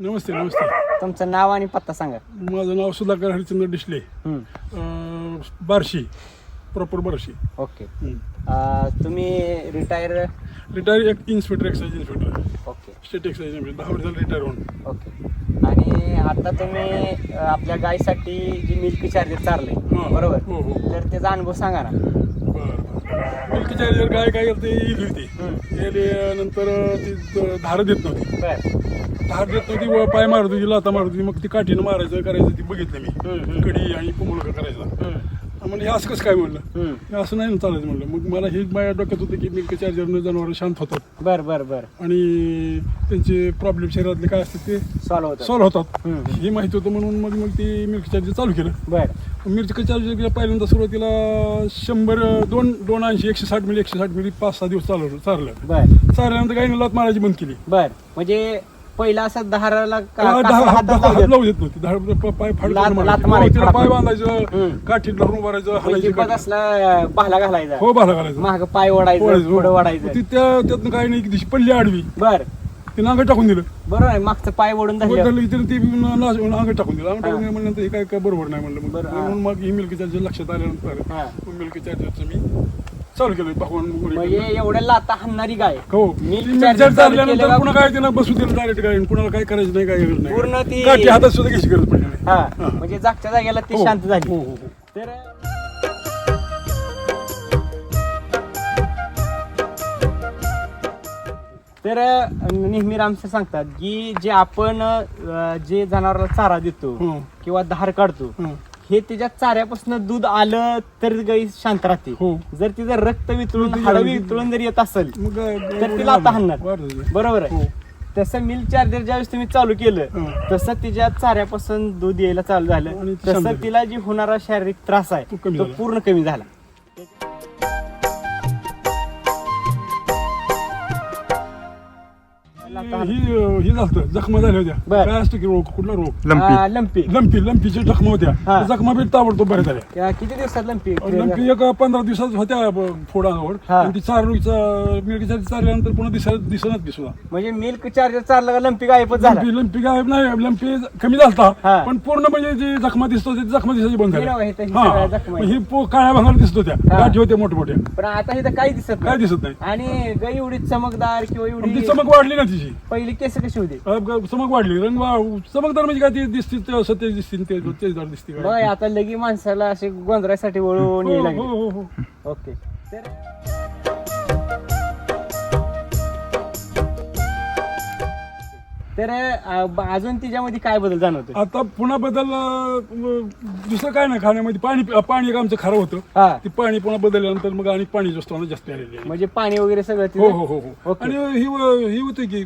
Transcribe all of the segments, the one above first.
नमस्ते नमस्ते. तुमचं नाव आणि पत्ता सांगा. माझं नाव सुधाकर हरिचंद्र डिसले. अं, बार्शी प्रॉपर बार्शी. ओके. अं, तुम्ही रिटायर रिटायर एक inspector excise inspector okay. State excise inspector दहा वर्ष झालं रिटायर होऊन. ओके. आणि आता तुम्ही अं, आपल्या गायीसाठी जी मिल्क चार्जर चाललंय हा. बरोबर? हो, हो. तर त्याचा अनुभव सांगा ना. बरं. मिल्क चार्जर गाय काय करते इली होती. इली नंतर ती धार देत नव्हती धार देत नव्हती व पाय मारत होती लाता मारत होती मग ती काठीनं मारायचं करायचं ती बघितलं मी. कडी आणि पुमुलका करायचा म्हणजे हे असं कसं काय म्हणलं. हे असं नाही ना चालायचं म्हणलं. मग मला हे माझ्या डोक्यात होतं की मिल्क चार्जरनं जनावर शांत होतात. बर बर बर. आणि त्यांचे प्रॉब्लेम शरीरातले काय असतात ते सॉल्व होतं सॉल्व्ह होतात. हे माहिती होतं म्हणून मग मग ते मिल्क चार्जर चालू केलं. बर. मिल्क चार्जर पहिल्यांदा सुरुवातीला शंभर दोन दोन ऐंशी एकशे साठ मिली एकशे साठ मिली पाच सहा दिवस चालवलं चाललं. बर. चालल्यानंतर काही लात मारायची बंद केली. बर. म्हणजे पहिला असं का- हातात देत. लावू देत नव्हती दहा प- पाय फाड लात- करून लात मारायची. मारायची, तिला पाय फडाफड. बांधायचं हम्म. काठीत धरून मारायचं म्हणजे हाणायची बघ काठी. असला भाला घालायचा हो बाला घालायचं माग पाय ओढायचं हो. पुढं ओढायचं ती त्या त्यातनं काही नाही दिवशी पडली आडवी बर ती नांग टाकून दिलं बरोबर आहे मागचं पाय ओढून मग धरलं धरलं की ती अंग टाकून दिलं अंग टाकून. दिलं म्हणल्यानंतर हे काय काय बरोबर नाही म्हणलं मग बरं, हा. म्हणून मग ही मिल्क चार्जर लक्षात आल्यानंतर हा. मिल्क चार्जरचं मी चालू केलं म्हणजे एवढ्या लाता हाणणारी गाय हो चालल्यानंतर का? पुन्हा काय त्याला बसू दिलं डायरेक्ट काय कुणाला काय करायचं नाही काय नाही पूर्ण ती- काठी हातात सुद्धा घ्यायची गरज पडली नाही हा. म्हणजे जागच्या जागेला ती हो, शांत झाली हो, हो, हो. तर तर नेहमी रामसर सांगतात की जे आपण अं, जे जनावराला चारा देतो. किंवा धार काढतो. हे त्याच्या चाऱ्यापासून दूध आलं तर गाई शांत राहते हो. जर तिचं रक्त वितळून हाड वितळून- जर येत असेल मग तर तिला आता हाणणार. बरोबर आहे हो. तसं मिल्क चार्जर ज्यावेळेस तुम्ही चालू केलं हं. तसं तिच्या चाऱ्यापासून दूध यायला चालू झालं ती तसं. तिला जी होणारा शारीरिक त्रास आहे तो कमी तो झाला. पूर्ण कमी झाला ही ही झालं जखमा झाल्या होत्या. बर. काय असतं की रोग? कुठला रोग? लंपी. लंपी. लंपीच्या जखमा होत्या. हा. त्या जखमा बी ताबडतोब बऱ्या झाल्या. त्या किती दिवसात लंपी? लंपी एक पंधरा दिवसात होत्या ब- फोडावर हा. आणि ती चारल्यानंतर पुन्हा दिसायला दिसणार ती सुद्धा. म्हणजे मिल्क चार्जर चाललं का लंपी गायबच झाला? लंपी लंपी गायब नाही लंपी कमी झालता. हा. पण पूर्ण म्हणजे जी जखमा दिसतो ती जखमा दिसायची बंद हे झाली हे तर ही. सगळ्या जखमा आहेत. ही पो- काळ्या भांगाला दिसत होत्या. हा. गाठी होत्या मोठ्या मोठ्या पण आता इथं काही दिसत काय नाही दिसत नाही. आणि गाई एवढी चमकदार किंवा पण ती एवढी चमक वाढली ना तिची पहिली केस कशी होती? अ, चमक वाढली. रंग वा- चमकदार म्हणजे काय ती दिसते ते सतेज दिसते ते तेजदार दिसते बघ आता लगी माणसाला असे गोंधळासाठी वळून हो, यायला हो, लागले. हो, हो. ओके. तर तर अं, ब- अजून तिच्यामध्ये काय बदल जाणवतो आता पुन्हा बदल अ, दुसरं काय नाही खाण्यामध्ये पाणी पाणी एक आमचं खरं होतं हा ते पाणी पुन्हा बदलल्यानंतर मग आणि पाणी जास्त आम्हाला जास्त आलेले आहे. म्हणजे पाणी वगैरे सगळं हो? हो हो हो ओके. आणि ही व- ही होती की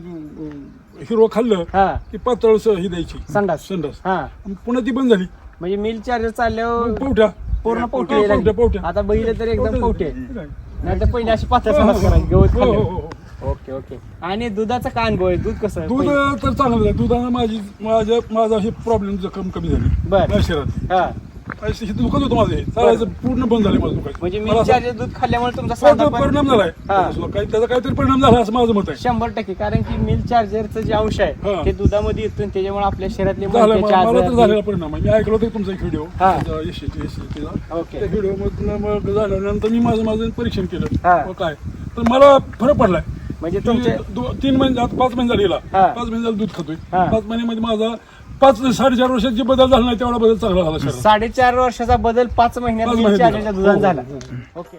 हिरो खाल्लं हा की पातळस ही द्यायची संडास संडास हा पुन्हा ती बंद झाली म्हणजे मिल चार्जर चालल्यावर पवठ्या पूर्ण. पवट्या. आता बघितलं तर एकदम पवटे हो, नाही तर पहिले अशी पातळ हो, करायची गवत हो, हो, खाल्ल्यावर. हो. Okay okay. आणि दुधाचा काय अनुभव आहे? दूध कसं? दूध पहिले- तर चांगलं आहे. दुधानं माझी माझ्या माझा हे प्रॉब्लेम कमी कमी झाली. बर. माझ्या शरीरात. हा. हे दुखत होतं माझं चालायचं पूर्ण बंद झालं माझं दुखायचं. म्हणजे मला मिल असं- दूध खाल्ल्यामुळे तुमचा हो, सांधा तो पण परिणाम झालाय. हा. काही त्याचा काहीतरी परिणाम झाला असं माझं मत आहे. शंभर टक्के. कारण की मिल्क चार्जरचं जे अंश आहे हा. ते दुधामध्ये येतो आणि त्याच्यामुळे आपल्या शरीरातले झालं मणक्याचे मला तर आजार झालेला परिणाम आहे. मी ऐकलं होतं तुमचा एक व्हिडिओ हा. एसीचा ओके. त्या व्हिडिओ मधनं मग झाल्यानंतर मी माझं माझं परीक्षण केलं. मग काय? तर मला फरक पडलाय. म्हणजे तुमचे दो- तीन महिने आता पाच महिने झाले हिला. हा. पाच महिने झाले दूध खातोय हा. पाच महिन्यामध्ये माझा पाच साडेचार वर्षात जे बदल झाला नाही तेवढा बदल चांगला झाला शरीरात साडेचार वर्षाचा बदल पाच महिन्यात पाच. दुधात हो, झाला हो, ओके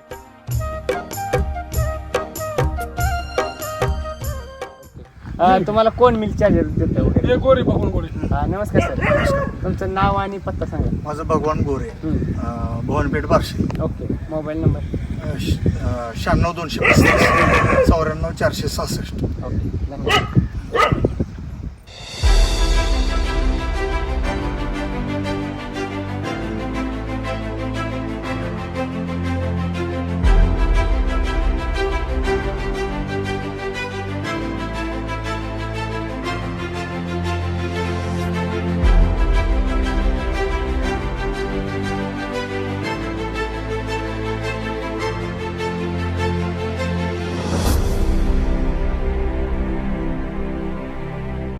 अं, तुम्हाला कोण मिल्क चार्जर देतं वगैरे? हे गोरे बघून गोरे. हा, नमस्कार सर. तुमचं नाव आणि पत्ता सांगा. माझं भगवान गोरे. हम्म. अं, Bhavanpeth Barshi. Okay mobile number अं, श- अं, शहाण्णव दोनशे पस्तीस चौऱ्याण्णव चारशे सहासष्ट. ओके धन्यवाद.